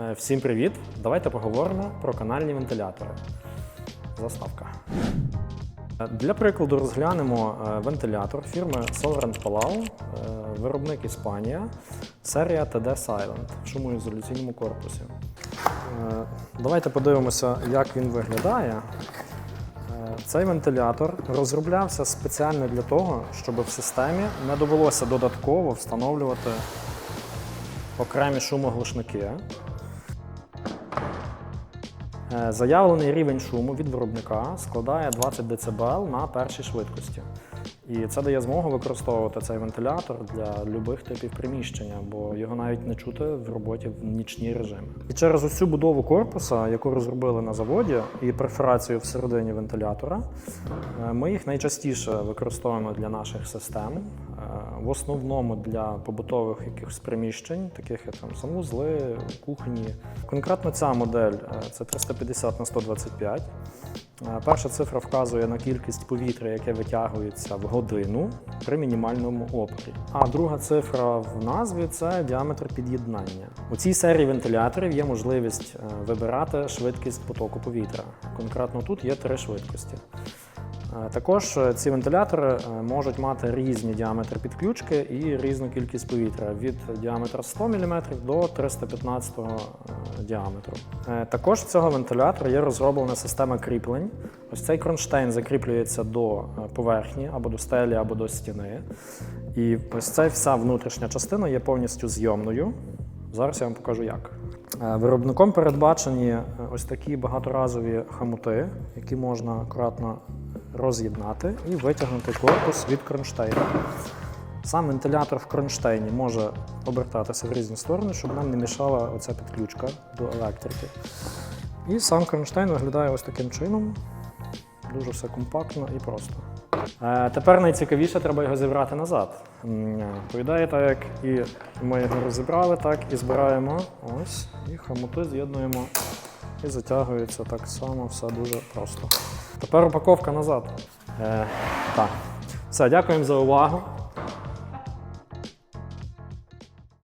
Е, Всім привіт! Давайте поговоримо про канальні вентилятори. Заставка. Е, Для прикладу розглянемо е, вентилятор фірми Solrent Palau, виробник Іспанія, серія TD Silent в шумоізоляційному корпусі. Давайте подивимося, як він виглядає. Цей вентилятор розроблявся спеціально для того, щоб в системі не довелося додатково встановлювати окремі шумоглушники. Е, Заявлений рівень шуму від виробника складає 20 дБ на першій швидкості. І це дає змогу використовувати цей вентилятор для будь-яких типів приміщення, бо його навіть не чути в роботі в нічні режими. І через усю будову корпуса, яку розробили на заводі, і перфорацію всередині вентилятора, е, ми їх найчастіше використовуємо для наших систем, е, в основному для побутових якихось приміщень, таких як там санвузли, кухні. Конкретно ця модель е, це 350 на 125. Е, Перша цифра вказує на кількість повітря, яке витягується в годину при мінімальному опорі. А друга цифра в назві це діаметр під'єднання. У цій серії вентиляторів є можливість е, вибирати швидкість потоку повітря. Конкретно тут є три швидкості. Е, Також е, ці вентилятори е, можуть мати різні діаметри підключки і різну кількість повітря від діаметра 100 мм до 315 е, діаметру. Також в цього вентилятора є розроблена система кріплень. Ось цей кронштейн закріплюється до поверхні або до стелі, або до стіни. І ось ця вся внутрішня частина є повністю зйомною. Зараз я вам покажу як. Виробником передбачені ось такі багаторазові хамути, які можна акуратно роз'єднати і витягнути корпус від кронштейна. Сам вентилятор в кронштейні може обертатися в різні сторони, щоб нам не мішала оця підключка до електрики. І сам кронштейн виглядає ось таким чином. Дуже все компактно і просто. Е, тепер найцікавіше треба його зібрати назад. Повідає так, як і ми його розібрали, так і збираємо. Ось, і хамути з'єднуємо і затягується так само, все дуже просто. Тепер упаковка назад. Е, так. Все, дякуємо за увагу.